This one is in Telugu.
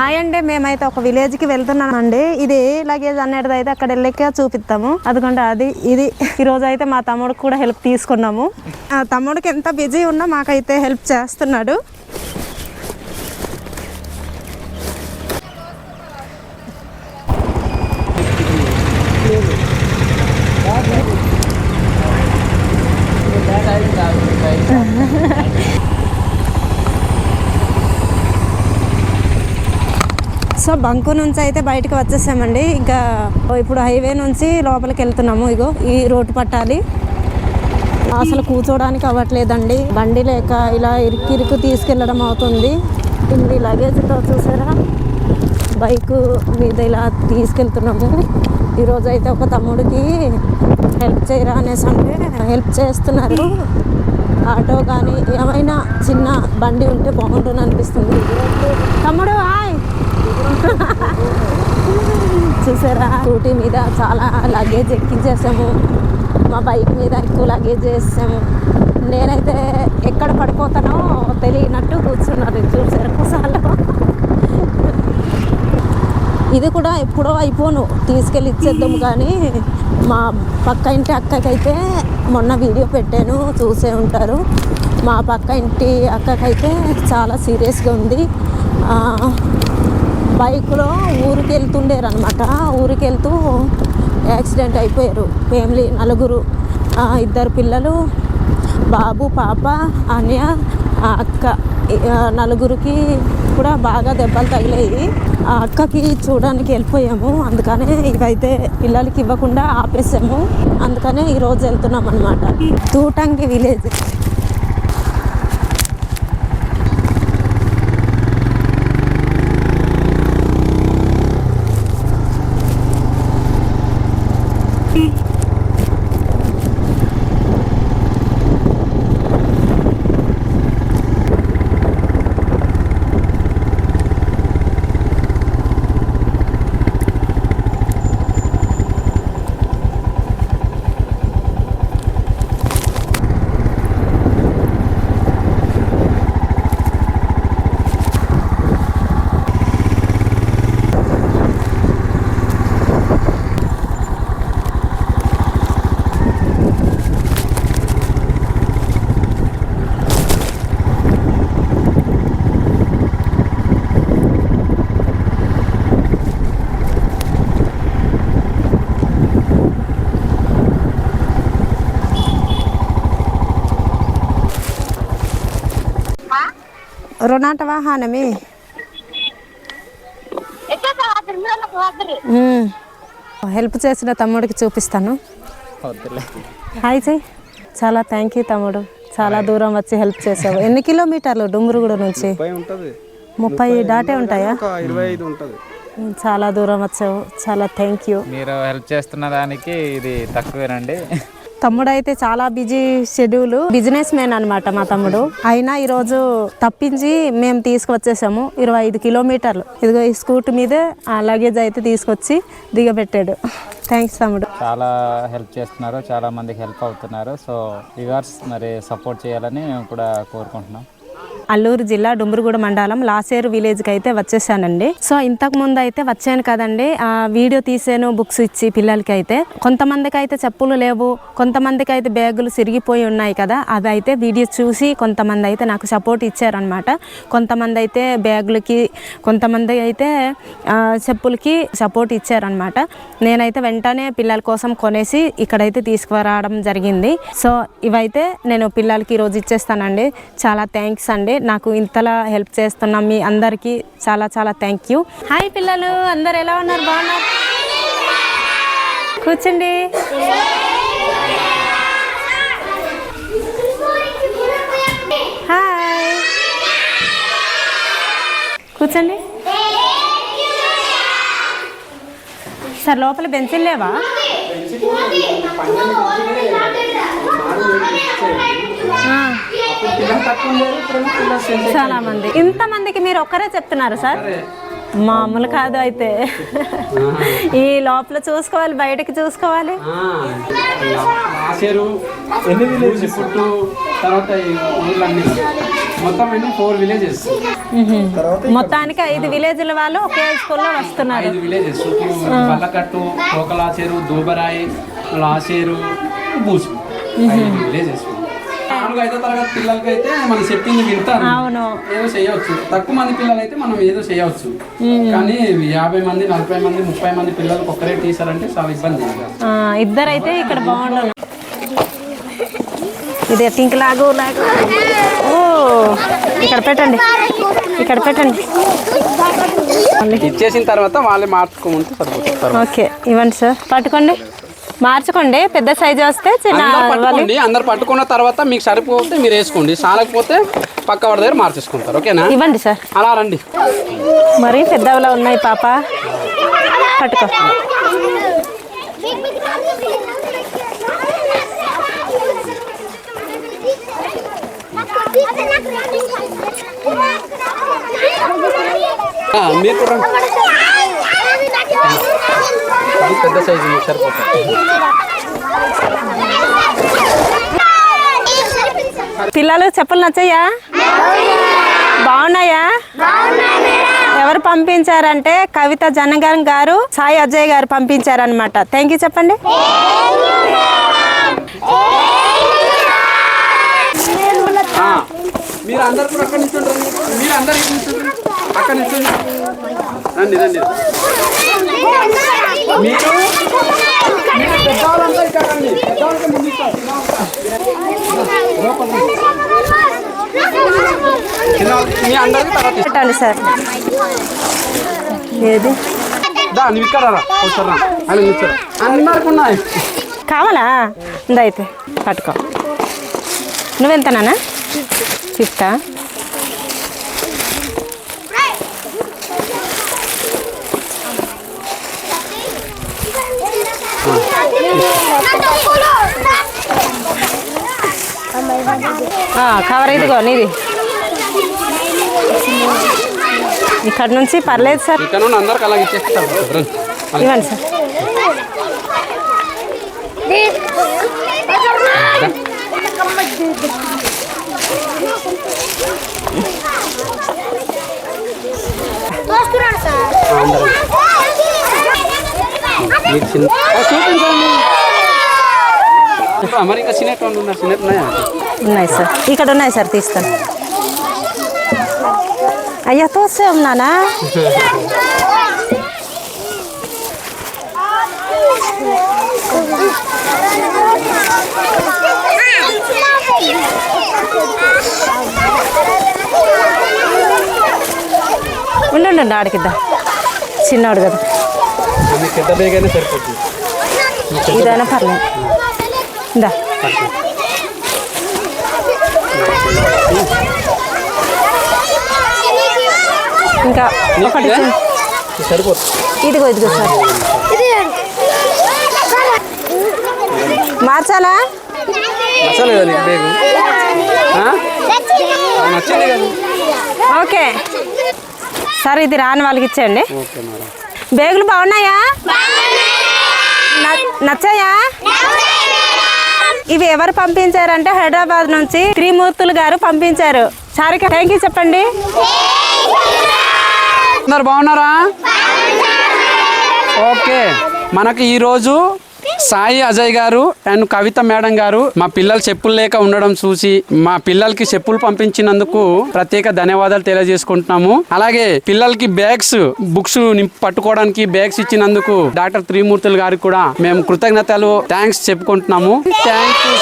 హాయ్ అండి మేమైతే ఒక విలేజ్కి వెళ్తున్నాం అండి ఇది లగేజ్ అనేది అయితే అక్కడ వెళ్ళాక చూపిస్తాము అదిగోండి అది ఇది. ఈ రోజు అయితే మా తమ్ముడికి కూడా హెల్ప్ తీసుకున్నాము. తమ్ముడికి ఎంత బిజీ ఉన్నా మాకైతే హెల్ప్ చేస్తున్నాడు. సో బంకు నుంచి అయితే బయటకు వచ్చేసామండి. ఇంకా ఇప్పుడు హైవే నుంచి లోపలికి వెళ్తున్నాము. ఇగో ఈ రోడ్డు పట్టాలి. అసలు కూర్చోడానికి అవ్వట్లేదండి. బండి లేక ఇలా ఇరికి ఇరుకు తీసుకెళ్ళడం అవుతుంది. ఇన్ని లగేజ్తో చూసారా? బైక్ మీద ఇలా తీసుకెళ్తున్నాము. ఈరోజు అయితే ఒక తమ్ముడికి హెల్ప్ చేయరా అనేసి అంటే హెల్ప్ చేస్తున్నారు. ఆటో కానీ ఏమైనా చిన్న బండి ఉంటే బాగుంటుంది అనిపిస్తుంది తమ్ముడు హాయ్. చూసారా? స్కూటీ మీద చాలా లగేజ్ ఎక్కించేసాము. మా బైక్ మీద ఎక్కువ లగేజ్ చేసాము నేనైతే ఎక్కడ పడిపోతానో తెలియనట్టు కూర్చున్నారు చూసారు? కుసాల్లో ఇది కూడా ఎప్పుడో అయిపోను తీసుకెళ్ళి ఇచ్చేద్దాము కానీ మా పక్క ఇంటి అక్కకైతే మొన్న వీడియో పెట్టాను చూసే ఉంటారు. మా పక్క ఇంటి అక్కకైతే చాలా సీరియస్గా ఉంది. బైక్లో ఊరికి వెళ్తుండేరు అనమాట ఊరికి వెళ్తూ యాక్సిడెంట్ అయిపోయారు. ఫ్యామిలీ నలుగురు. ఇద్దరు పిల్లలు బాబు పాప అన్య అక్క. నలుగురికి కూడా బాగా దెబ్బలు తగిలాయి. ఆ అక్కకి చూడడానికి వెళ్ళిపోయాము. అందుకనే ఇవైతే పిల్లలకి ఇవ్వకుండా ఆపేసాము. అందుకనే ఈరోజు వెళ్తున్నాం అనమాట తూటంగి విలేజ్. రుణాట వాహనమే. హెల్ప్ చేసిన తమ్ముడికి చూపిస్తాను. హాయ్ చెయ్యి చాలా థ్యాంక్ యూ తమ్ముడు. చాలా దూరం వచ్చి హెల్ప్ చేసావు. ఎన్ని కిలోమీటర్లు డుమ్రుగుడ నుంచి? ముప్పై దాటే ఉంటాయా? చాలా దూరం వచ్చావు. చాలా థ్యాంక్ యూ మీరు హెల్ప్ చేస్తున్న దానికి ఇది తక్కువేనండి. తమ్ముడు అయితే చాలా బిజీ షెడ్యూల్. బిజినెస్ మ్యాన్ అనమాట మా తమ్ముడు. అయినా ఈరోజు తప్పించి మేము తీసుకొచ్చేసాము ఇరవై ఐదు కిలోమీటర్లు. ఇదిగో ఈ స్కూటీ మీదే ఆ లగేజ్ అయితే తీసుకొచ్చి దిగబెట్టాడు. థ్యాంక్స్ తమ్ముడు. చాలా హెల్ప్ చేస్తున్నారు చాలా మందికి హెల్ప్ అవుతున్నారు. సో రివర్స్ మరి సపోర్ట్ చేయాలని మేము కూడా కోరుకుంటున్నాం. అల్లూరు జిల్లా డుంబరుగూడ మండలం లాసేరు విలేజ్కి అయితే వచ్చేసానండి. సో ఇంతకు ముందు అయితే వచ్చాను కదండి. ఆ వీడియో తీసాను బుక్స్ ఇచ్చి పిల్లలకి అయితే కొంతమందికి అయితే చెప్పులు లేవు కొంతమందికి అయితే బ్యాగులు సిరిగిపోయి ఉన్నాయి కదా. అవి అయితే వీడియో చూసి కొంతమంది అయితే నాకు సపోర్ట్ ఇచ్చారనమాట కొంతమంది అయితే బ్యాగులకి కొంతమంది అయితే చెప్పులకి సపోర్ట్ ఇచ్చారనమాట నేనైతే వెంటనే పిల్లల కోసం కొనేసి ఇక్కడైతే తీసుకురావడం జరిగింది. సో ఇవైతే నేను పిల్లలకి ఈరోజు ఇచ్చేస్తానండి. చాలా థ్యాంక్స్ అండి. నాకు ఇంతలా హెల్ప్ చేస్తున్న మీ అందరికీ చాలా చాలా థ్యాంక్ యూ హాయ్ పిల్లలు అందరు ఎలా ఉన్నారు? బాగున్నారు? కూర్చోండి. హాయ్ కూర్చోండి. సార్ లోపల బెంచీలు లేవా? ఆ. చాలా మంది ఇంత మందికి మీరు ఒక్కరే చెప్తున్నారు సార్? మామూలు కాదు అయితే. ఈ లోపల చూసుకోవాలి బయటకి చూసుకోవాలి. మొత్తానికి ఐదు విలేజ్ల వాళ్ళు ఒకే స్కూల్లో వస్తున్నారు. పల్లకట్టు దూబరాయి లాచేరు బూసు విలేజెస్ నాలుగు ఐదో తరగతి పిల్లలకైతే మనం చెప్పింది వింటారు. అవును. ఏదో చేయవచ్చు. తక్కువ మంది పిల్లలు అయితే మనం ఏదో చేయవచ్చు. కానీ యాభై మంది నలభై మంది ముప్పై మంది పిల్లలకు ఒక్కరే టీచర్ అంటే చాలా ఇబ్బంది. ఆ, ఇద్దరైతే ఇక్కడ బాగుండు ఇది పింక్ లాగు లాగు. ఓ ఇక్కడ పెట్టండి. ఇక్కడ పెట్టండి. ఇచ్చేసిన తర్వాత వాళ్ళే మార్చుకోమంటే. ఓకే ఇవ్వండి సార్. పట్టుకోండి. మార్చుకోండి. పెద్ద సైజు వస్తే చిన్న అందరు పట్టుకోండి. అందరు పట్టుకున్న తర్వాత మీకు సరిపోతే మీరు వేసుకోండి. సాలకపోతే పక్క వాడి దగ్గర మార్చేసుకుంటారు. ఓకేనా? ఇవ్వండి సార్. అలా రండి. మరి పెద్దవిలా ఉన్నాయి పాప. పట్టుకో. మీరు కూడా పెద్ద సైజు సరిపోతుంది. పిల్లలు చెప్పులు నచ్చాయా? బాగున్నాయా? ఎవరు పంపించారంటే కవిత జనగన్ గారు సాయి అజయ్ గారు పంపించారనమాట థ్యాంక్ యూ చెప్పండి. ఆ, మీరు అందరు కూడా అక్కడి మీరు అందరు రండి. అక్కడి నుంచి రండి రండి. మీరు మీరు పెద్దవాళ్ళంతా ఇక్కడ రండి పెద్దవాళ్ళకి ముందు ఇస్తారు. లోపల రండి. చిన్నవాళ్ళకి మీ అందరికి తర్వాత ఇస్తాం. పెట్టాలి సార్. ఏది? దా నువ్వు ఇక్కడ రా కూర్చో రా. అని కూర్చోరా అందరికి ఉన్నాయి. కావాలా? ఇందా అయితే? పట్టుకో. నువ్వెంతనా ఫిఫ్తా? కవర్ ఇదిగో నీది. ఇక్కడ నుంచి పర్లేదు సార్. ఇవ్వండి సార్. అందరం. చిన్న చూపించండి ఉన్నారు. ఉన్నాయా? ఉన్నాయి సార్. ఇక్కడ ఉన్నాయి సార్ తీస్తాను. అయ్యా తోసే ఉన్నానా? ఉండండి ఆడికిద్దా ఆడికిద్దాం. చిన్నవాడు కదా. మీకు పెద్ద బేగ్ అయినా సరిపోతుంది ఇదైనా పర్లేదు ఇందా ఇంకా ఒకటి సరిపోతుంది ఇదిగో ఇదిగో సార్. మార్చాలా? నచ్చలేదా నీకు నచ్చింది ఓకే. సార్ ఇది రాని వాళ్ళకి ఇచ్చేయండి. Okay madam. బేగులు బాగున్నాయా? న- నచ్చాయా? ఇవి ఎవరు పంపించారంటే హైదరాబాద్ నుంచి త్రిమూర్తులు గారు పంపించారు. సారికి థ్యాంక్ యూ చెప్పండి. అందరు బాగున్నారా? ఓకే మనకి ఈరోజు సాయి అజయ్ గారు అండ్ కవిత మేడం గారు మా పిల్లలు చెప్పులు లేక ఉండడం చూసి మా పిల్లలకి చెప్పులు పంపించినందుకు ప్రత్యేక ధన్యవాదాలు తెలియజేసుకుంటున్నాము. అలాగే పిల్లలకి బ్యాగ్స్ బుక్స్ పట్టుకోవడానికి బ్యాగ్స్ ఇచ్చినందుకు డాక్టర్ త్రిమూర్తులు గారికి కూడా మేము కృతజ్ఞతలు. థ్యాంక్స్ చెప్పుకుంటున్నాము. Thank you